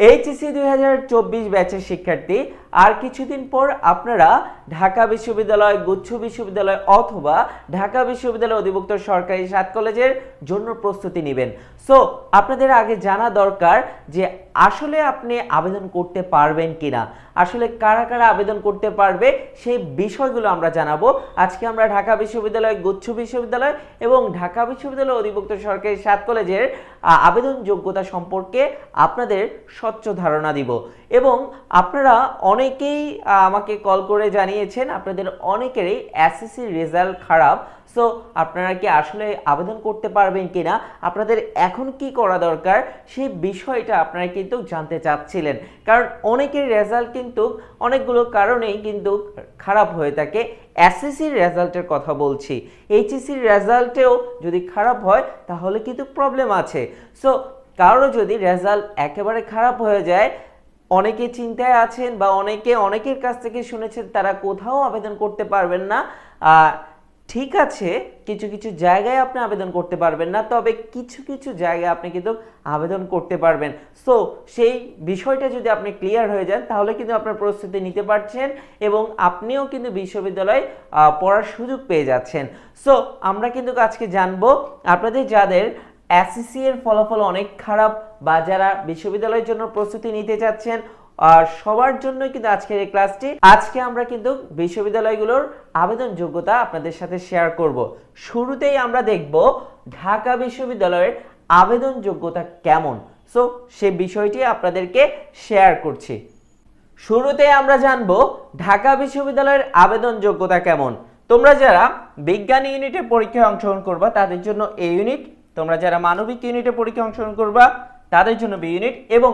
HSC দুই হাজার চব্বিশ ব্যাচের শিক্ষার্থী আর কিছুদিন পর আপনারা ঢাকা বিশ্ববিদ্যালয়, গুচ্ছ বিশ্ববিদ্যালয় অথবা ঢাকা বিশ্ববিদ্যালয় অধিভুক্ত সরকারি সাত কলেজের জন্য প্রস্তুতি নেবেন। সো আপনাদের আগে জানা দরকার যে আসলে আপনি আবেদন করতে পারবেন কিনা। আসলে কারা কারা আবেদন করতে পারবে সেই বিষয়গুলো আমরা জানাব। আজকে আমরা ঢাকা বিশ্ববিদ্যালয়, গুচ্ছ বিশ্ববিদ্যালয় এবং ঢাকা বিশ্ববিদ্যালয় অধিভুক্ত সরকারি সাত কলেজের আবেদন যোগ্যতা সম্পর্কে আপনাদের স্বচ্ছ ধারণা দিব। এবং আপনারা অনেকেই আমাকে কল করে জানিয়েছেন আপনাদের অনেকেরই এসএসসি রেজাল্ট খারাপ। সো আপনারা কি আসলে আবেদন করতে পারবেন কিনা? আপনাদের এখন কি করা দরকার? সেই বিষয়টা আপনারা কিন্তু জানতে চাচ্ছিলেন। কারণ অনেকের রেজাল্ট কিন্তু অনেকগুলো কারণেই কিন্তু খারাপ হয়ে থাকে। এসএসসির রেজাল্টের কথা বলছি। এইচএসসির রেজাল্টেও যদি খারাপ হয়, তাহলে কিন্তু প্রবলেম আছে। সো কারও যদি রেজাল্ট একেবারে খারাপ হয়ে যায় অনেকে চিন্তায় আছেন বা অনেকে, অনেকের কাছ থেকে শুনেছেন তারা কোথাও আবেদন করতে পারবেন না। ঠিক আছে, কিছু কিছু জায়গায় আপনি আবেদন করতে পারবেন না, তবে কিছু কিছু জায়গায় আপনি কিন্তু আবেদন করতে পারবেন। সো, সেই বিষয়টা যদি আপনি ক্লিয়ার হয়ে যান, তাহলে কিন্তু আপনার প্রস্তুতি নিতে পারছেন এবং আপনিও কিন্তু বিশ্ববিদ্যালয়ে পড়ার সুযোগ পেয়ে যাচ্ছেন। সো, আমরা কিন্তু আজকে জানব, আপনাদের যাদের এসএসসি এর ফলাফল অনেক খারাপ বা যারা বিশ্ববিদ্যালয়ের জন্য প্রস্তুতি নিতে চাচ্ছেন, আর সবার জন্য কিন্তু আজকের এই ক্লাসটি। আজকে আমরা কিন্তু বিশ্ববিদ্যালয়গুলোর আবেদন যোগ্যতা আপনাদের সাথে শেয়ার করব। শুরুতেই আমরা দেখব ঢাকা বিশ্ববিদ্যালয়ের আবেদন যোগ্যতা কেমন। সো সে বিষয়টি আপনাদেরকে শেয়ার করছি। শুরুতে আমরা জানব ঢাকা বিশ্ববিদ্যালয়ের আবেদন যোগ্যতা কেমন। তোমরা যারা বিজ্ঞান ইউনিটের পরীক্ষায় অংশগ্রহণ করবা, তাদের জন্য এই ইউনিট তোমরা যারা মানবিক ইউনিটে পরীক্ষায় অংশগ্রহণ করবা তাদের জন্য বি ইউনিট এবং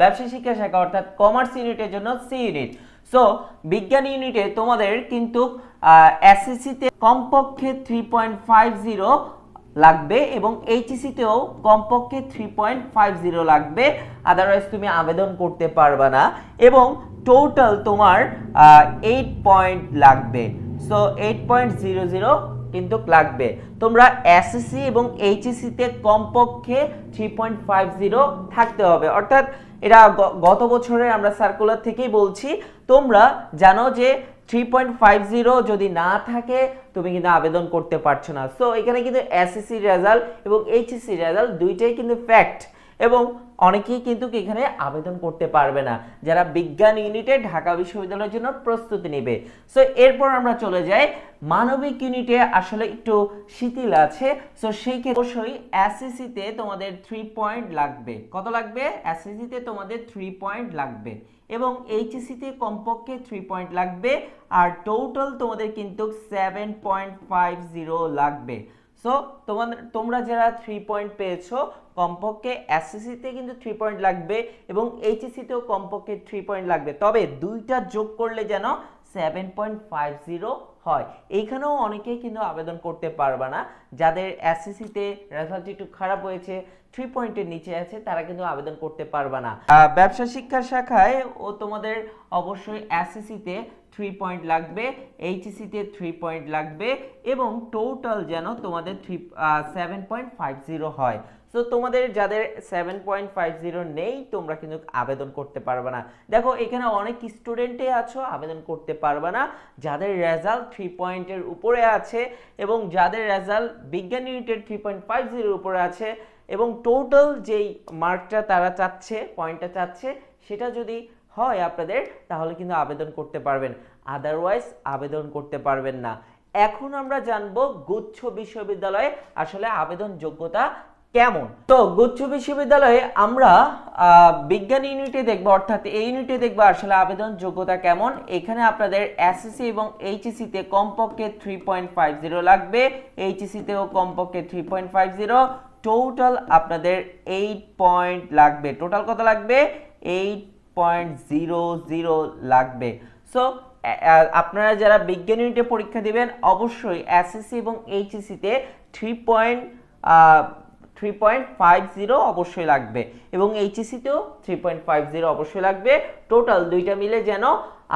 ব্যবসা শিক্ষা শাখা অর্থাৎ কমার্স ইউনিটের জন্য সি ইউনিট সো বিজ্ঞান ইউনিটে তোমাদের কিন্তু এসএসসিতে কমপক্ষে থ্রি পয়েন্ট ফাইভ জিরো লাগবে এবং এইচএসিতেও কমপক্ষে থ্রি পয়েন্ট ফাইভ জিরো লাগবে আদারওয়াইজ তুমি আবেদন করতে পারবে না এবং টোটাল তোমার এইট পয়েন্ট লাগবে। So eight point zero zero কিন্তু লাগবে। তোমরা এসএসসি এবং এইচএসসিতে কমপক্ষে থ্রি পয়েন্ট ফাইভ জিরো থাকতে হবে। অর্থাৎ এটা গত বছরের আমরা সার্কুলার থেকেই বলছি, তোমরা জানো যে থ্রি পয়েন্ট ফাইভ জিরো যদি না থাকে, তুমি কিন্তু আবেদন করতে পারছ না। সো এখানে কিন্তু এসএসসি রেজাল্ট এবং এইচএসসি রেজাল্ট দুইটাই কিন্তু ফ্যাক্ট এবং অনেকেই কিন্তু এখানে আবেদন করতে পারবে না। যারা বিজ্ঞান ইউনিটে ঢাকা বিশ্ববিদ্যালয়ের জন্য প্রস্তুতি নেবে। সো এরপর আমরা চলে যাই। মানবিক ইউনিটে আসলে একটু শিথিল আছে। সো সেই ক্ষেত্রে অবশ্যই এসএসসিতে তোমাদের থ্রি পয়েন্ট লাগবে। কত লাগবে? এসএসসিতে তোমাদের থ্রি পয়েন্ট লাগবে। এবং এইচএসসিতে কমপক্ষে থ্রি পয়েন্ট লাগবে। আর টোটাল তোমাদের কিন্তু সেভেন পয়েন্ট ফাইভ জিরো লাগবে। সো তোমাদের, তোমরা যারা থ্রি পয়েন্ট পেয়েছ কমপক্ষে এসএসসিতে কিন্তু থ্রি পয়েন্ট লাগবে এবং এইচএসসিতেও কমপক্ষে থ্রি পয়েন্ট লাগবে। তবে দুইটা যোগ করলে যেন সেভেন পয়েন্ট ফাইভ জিরো হয়। এইখানেও অনেকেই কিন্তু আবেদন করতে পারবে না। যাদের এসএসসিতে রেজাল্ট একটু খারাপ হয়েছে থ্রি পয়েন্টের নিচে আছে, তারা কিন্তু আবেদন করতে পারবে না। ব্যবসা শিক্ষা শাখায় ও তোমাদের অবশ্যই এসএসসিতে থ্রি পয়েন্ট লাগবে এইচএসিতে থ্রি পয়েন্ট লাগবে এবং টোটাল যেন তোমাদের three seven point five zero হয়। সো তোমাদের যাদের সেভেন পয়েন্ট ফাইভ জিরো নেই, তোমরা কিন্তু আবেদন করতে পারবে না। দেখো, এখানে অনেক স্টুডেন্টে আছো, আবেদন করতে পারবে না। যাদের রেজাল্ট থ্রি পয়েন্টের উপরে আছে এবং যাদের রেজাল্ট বিজ্ঞান ইউনিটের থ্রি পয়েন্ট ফাইভ জিরোর উপরে আছে এবং টোটাল যেই মার্কটা তারা চাচ্ছে পয়েন্টটা চাচ্ছে, সেটা যদি হয় আপনাদের, তাহলে কিন্তু আবেদন করতে পারবেন। আদারওয়াইজ আবেদন করতে পারবেন না। এখন আমরা জানব গুচ্ছ বিশ্ববিদ্যালয়ে আসলে আবেদন যোগ্যতা কেমন? তো গুচ্ছ বিশ্ববিদ্যালয়ে আমরা বিজ্ঞান ইউনিটে দেখব, অর্থাৎ এই ইউনিটে দেখব আসলে আবেদন যোগ্যতা কেমন। এখানে আপনাদের এসএসসি এবং এইচএসসি তে কমপক্ষে থ্রি পয়েন্ট ফাইভ জিরো লাগবে। এইচএসসি তেও কমপক্ষে three point five zero total আপনাদের এইট পয়েন্ট লাগবে। টোটাল কত লাগবে? এইট পয়েন্ট জিরো জিরো লাগবে। সো আপনারা যারা বিজ্ঞান ইউনিটে পরীক্ষা দিবেন, অবশ্যই এসএসসি এবং এইচএসসিতে three point three point five zero অবশ্যই লাগবে। এবং এইচএসসিতেও থ্রি পয়েন্ট ফাইভ জিরো অবশ্যই লাগবে। টোটাল দুইটা মিলে যেন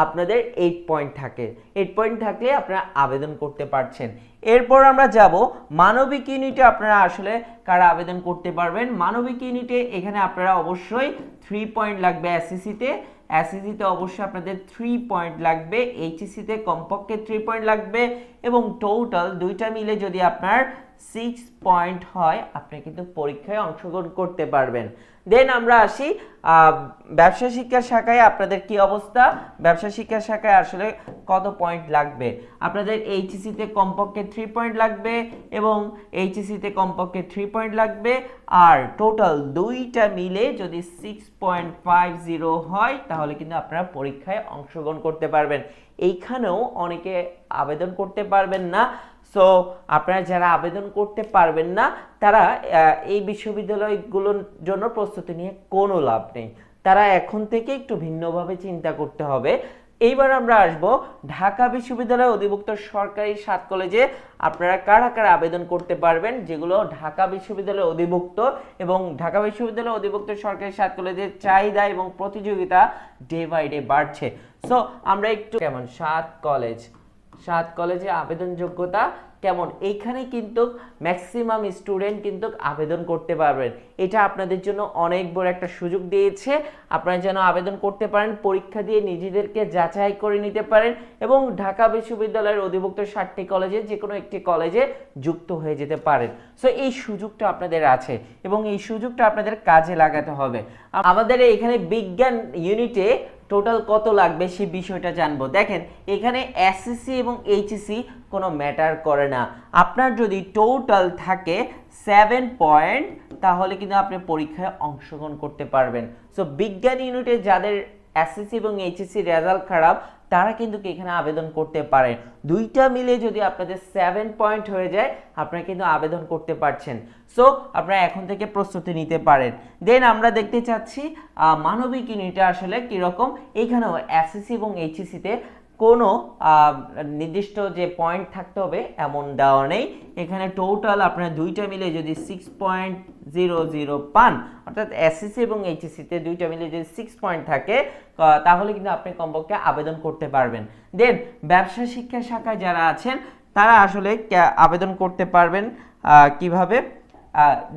আপনাদের এইট পয়েন্ট থাকে। এইট পয়েন্ট থাকলে আপনারা আবেদন করতে পারছেন। এরপর আমরা যাব, মানবিক ইউনিটে আপনারা আসলে কারা আবেদন করতে পারবেন? মানবিক ইউনিটে এখানে আপনারা অবশ্যই থ্রি পয়েন্ট লাগবে এসএসসিতে এসএসসিতে অবশ্যই আপনাদের থ্রি পয়েন্ট লাগবে। এইচএসসিতে কমপক্ষে থ্রি পয়েন্ট লাগবে। এবং টোটাল দুইটা মিলে যদি আপনার সিক্স পয়েন্ট হয়, আপনি কিন্তু পরীক্ষায় অংশগ্রহণ করতে পারবেন। দেন আমরা আসি ব্যবসা শিক্ষা শাখায় আপনাদের কি অবস্থা? ব্যবসা শিক্ষা শাখায় আসলে কত পয়েন্ট লাগবে? আপনাদের এইচএসিতে কমপক্ষে থ্রি পয়েন্ট লাগবে এবং এইচএসিতে কমপক্ষে থ্রি পয়েন্ট লাগবে। আর টোটাল দুইটা মিলে যদি সিক্স পয়েন্ট ফাইভ জিরো হয়, তাহলে কিন্তু আপনারা পরীক্ষায় অংশগ্রহণ করতে পারবেন। এইখানেও অনেকে আবেদন করতে পারবেন না। সো আপনারা যারা আবেদন করতে পারবেন না, তারা এই বিশ্ববিদ্যালয়গুলোর জন্য প্রস্তুতি নিয়ে কোনো লাভ নেই। তারা এখন থেকে একটু ভিন্নভাবে চিন্তা করতে হবে। এইবার আমরা আসব ঢাকা বিশ্ববিদ্যালয় অধিভুক্ত সরকারি সাত কলেজে। আপনারা কারা কারা আবেদন করতে পারবেন, যেগুলো ঢাকা বিশ্ববিদ্যালয় অধিভুক্ত এবং ঢাকা বিশ্ববিদ্যালয় অধিভুক্ত সরকারি সাত কলেজের চাহিদা এবং প্রতিযোগিতা ডে বাই ডে বাড়ছে। সো আমরা একটু, কেমন সাত কলেজ। সাত কলেজে আবেদন যোগ্যতা কেমন? এইখানে কিন্তু ম্যাক্সিমাম স্টুডেন্ট কিন্তু আবেদন করতে পারবেন। এটা আপনাদের জন্য অনেক বড় একটা সুযোগ দিয়েছে। আপনারা যেন আবেদন করতে পারেন, পরীক্ষা দিয়ে নিজেদেরকে যাচাই করে নিতে পারেন এবং ঢাকা বিশ্ববিদ্যালয়ের অধিভুক্ত ষাটটি কলেজে যে কোনো একটি কলেজে যুক্ত হয়ে যেতে পারেন। সো এই সুযোগটা আপনাদের আছে এবং এই সুযোগটা আপনাদের কাজে লাগাতে হবে। আমাদের এখানে বিজ্ঞান ইউনিটে টোটাল কত লাগবে সে বিষয়টা জানব। দেখেন, এখানে এসএসসি এবং এইচএসসি কোনো ম্যাটার করে না। আপনার যদি টোটাল থাকে সেভেন পয়েন্ট তাহলে কিন্তু আপনি পরীক্ষায় অংশগ্রহণ করতে পারবেন। সো বিজ্ঞান ইউনিটে যাদের এসএসসি এবং এইচএসসি রেজাল্ট খারাপ, তারা কিন্তু এখানে আবেদন করতে পারেন দুইটা মিলে যদি আপনাদের সেভেন পয়েন্ট হয়ে যায়, আপনারা কিন্তু আবেদন করতে পারছেন। সো আপনারা এখন থেকে প্রস্তুতি নিতে পারেন। দেন আমরা দেখতে চাচ্ছি মানবিক ইউনিটে আসলে কীরকম? এইখানেও এসএসসি এবং এইচএসসিতে কোনো নির্দিষ্ট যে পয়েন্ট থাকতে হবে, এমন দেওয়া নেই। এখানে টোটাল আপনার দুইটা মিলে যদি সিক্স পয়েন্ট জিরো জিরো পান অর্থাৎ এসএসসি এবং এইচএসসিতে দুইটা মিলে যদি সিক্স পয়েন্ট থাকে তাহলে কিন্তু আপনি কমপক্ষে আবেদন করতে পারবেন। দেন ব্যবসা শিক্ষা শাখায় যারা আছেন, তারা আসলে আবেদন করতে পারবেন কীভাবে?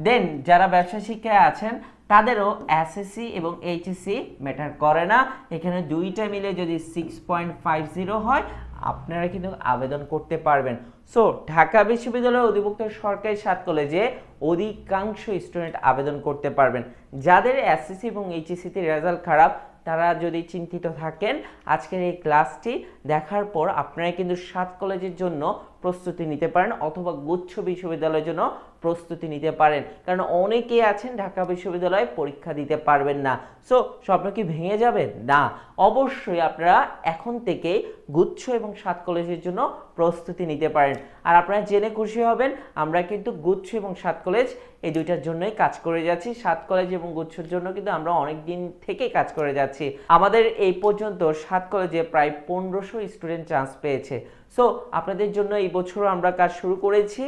দেন যারা ব্যবসা শিক্ষায় আছেন, তাদেরও এসএসসি এবং এইচএসসি ম্যাটার করে না। এখানে দুইটা মিলে যদি সিক্স পয়েন্ট ফাইভ জিরো হয় আপনারা কিন্তু আবেদন করতে পারবেন। সো ঢাকা বিশ্ববিদ্যালয়ের অধিভুক্ত সরকারি সাত কলেজে অধিকাংশ স্টুডেন্ট আবেদন করতে পারবেন। যাদের এসএসসি এবং এইচএসসিতে রেজাল্ট খারাপ, তারা যদি চিন্তিত থাকেন, আজকের এই ক্লাসটি দেখার পর আপনারা কিন্তু সাত কলেজের জন্য প্রস্তুতি নিতে পারেন অথবা গুচ্ছ বিশ্ববিদ্যালয়ের জন্য প্রস্তুতি নিতে পারেন। কারণ অনেকেই আছেন ঢাকা বিশ্ববিদ্যালয়ে পরীক্ষা দিতে পারবেন না। সো স্বপ্ন কি ভেঙে যাবে? না। অবশ্যই আপনারা এখন থেকে গুচ্ছ এবং সাত কলেজের জন্য প্রস্তুতি নিতে পারেন। আর আপনারা জেনে খুশি হবেন, আমরা কিন্তু গুচ্ছ এবং সাত কলেজ এই দুইটার জন্যই কাজ করে যাচ্ছি। সাত কলেজ এবং গুচ্ছর জন্য কিন্তু আমরা অনেক দিন থেকে কাজ করে যাচ্ছি। আমাদের এই পর্যন্ত সাত কলেজে প্রায় পনেরোশো স্টুডেন্ট চান্স পেয়েছে। সো আপনাদের জন্য এই বছরও আমরা কাজ শুরু করেছি।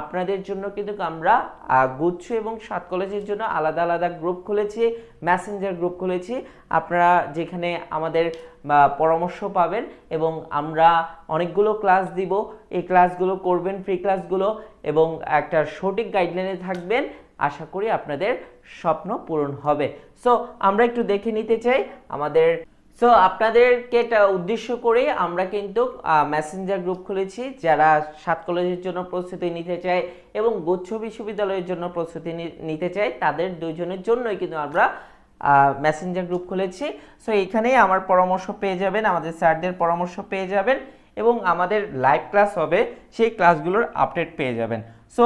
আপনাদের জন্য কিন্তু আমরা গুচ্ছ এবং সাত কলেজের জন্য আলাদা আলাদা গ্রুপ খুলেছি, মেসেঞ্জার গ্রুপ খুলেছি। আপনারা যেখানে আমাদের পরামর্শ পাবেন এবং আমরা অনেকগুলো ক্লাস দিব। এই ক্লাসগুলো করবেন ফ্রি ক্লাসগুলো এবং একটা সঠিক গাইডলাইনে থাকবেন। আশা করি আপনাদের স্বপ্ন পূরণ হবে। সো আমরা একটু দেখে নিতে চাই আমাদের সো আপনাদেরকে এটা উদ্দেশ্য করে আমরা কিন্তু মেসেঞ্জার গ্রুপ খুলেছি যারা সাত কলেজের জন্য প্রস্তুতি নিতে চায় এবং গুচ্ছ বিশ্ববিদ্যালয়ের জন্য প্রস্তুতি নিতে চায়, তাদের দুজনের জন্যই কিন্তু আমরা মেসেঞ্জার গ্রুপ খুলেছি। সো এখানেই আমার পরামর্শ পেয়ে যাবেন, আমাদের স্যারদের পরামর্শ পেয়ে যাবেন এবং আমাদের লাইভ ক্লাস হবে, সেই ক্লাসগুলোর আপডেট পেয়ে যাবেন। সো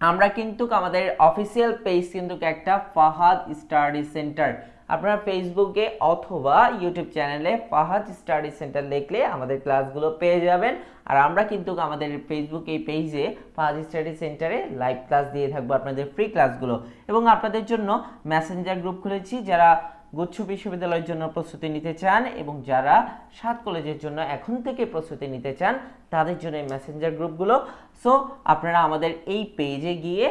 আমরা কিন্তু আমাদের অফিসিয়াল পেজ কিন্তু একটা ফাহাদ স্টাডি সেন্টার আপনারা ফেসবুকে অথবা ইউটিউব চ্যানেলে ফাহাদ স্টাডি সেন্টার লিখলে আমাদের ক্লাসগুলো পেয়ে যাবেন। আর আমরা কিন্তু আমাদের ফেসবুক এই পেজে ফাহাদ স্টাডি সেন্টারে লাইভ ক্লাস দিয়ে থাকব আপনাদের ফ্রি ক্লাসগুলো এবং আপনাদের জন্য মেসেঞ্জার গ্রুপ খুলেছি যারা গুচ্ছ বিশ্ববিদ্যালয়ের জন্য প্রস্তুতি নিতে চান এবং যারা সাত কলেজের জন্য এখন থেকে প্রস্তুতি নিতে চান, তাদের জন্য এই মেসেঞ্জার গ্রুপগুলো সো আপনারা আমাদের এই পেজে গিয়ে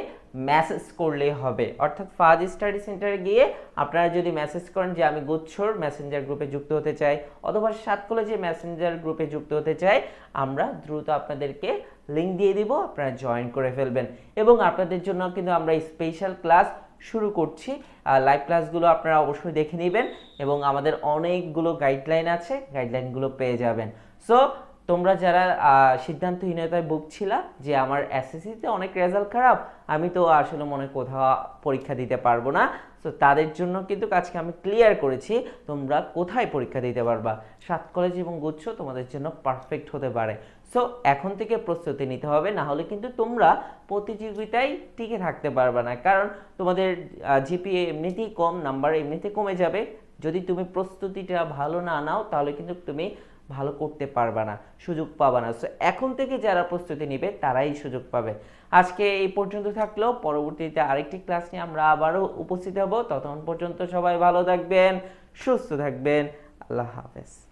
মেসেজ করলেই হবে। অর্থাৎ ফাজ স্টাডি সেন্টারে গিয়ে আপনারা যদি মেসেজ করেন যে, আমি গুচ্ছর মেসেঞ্জার গ্রুপে যুক্ত হতে চাই অথবা সাত কলেজে মেসেঞ্জার গ্রুপে যুক্ত হতে চাই, আমরা দ্রুত আপনাদেরকে লিঙ্ক দিয়ে দিব, আপনারা জয়েন করে ফেলবেন। এবং আপনাদের জন্য কিন্তু আমরা স্পেশাল ক্লাস শুরু করছি। লাইভ ক্লাসগুলো আপনারা অবশ্যই দেখে নেবেন এবং আমাদের অনেকগুলো গাইডলাইন আছে গাইডলাইনগুলো পেয়ে যাবেন। সো তোমরা যারা সিদ্ধান্তহীনতায় ভুগছিলা যে আমার এসএসসিতে অনেক রেজাল্ট খারাপ, আমি তো আসলে মনে কোথাও পরীক্ষা দিতে পারব না। তো তাদের জন্য কিন্তু আজকে আমি ক্লিয়ার করেছি, তোমরা কোথায় পরীক্ষা দিতে পারবা? সাত কলেজ এবং গুচ্ছ তোমাদের জন্য পারফেক্ট হতে পারে। সো এখন থেকে প্রস্তুতি নিতে হবে, না হলে কিন্তু তোমরা প্রতিযোগিতায় টিকে থাকতে পারবে না। কারণ তোমাদের জিপিএ এমনিতেই কম নাম্বার এমনিতে কমে যাবে। যদি তুমি প্রস্তুতিটা ভালো না নাও, তাহলে কিন্তু তুমি ভালো করতে পারবা না, সুযোগ পাবা না। সো এখন থেকে যারা প্রস্তুতি নেবে, তারাই সুযোগ পাবে। আজকে এই পর্যন্ত থাকলেও পরবর্তীতে আরেকটি ক্লাস নিয়ে আমরা আবারও উপস্থিত হব। ততক্ষণ পর্যন্ত সবাই ভালো থাকবেন, সুস্থ থাকবেন। আল্লাহ হাফেজ।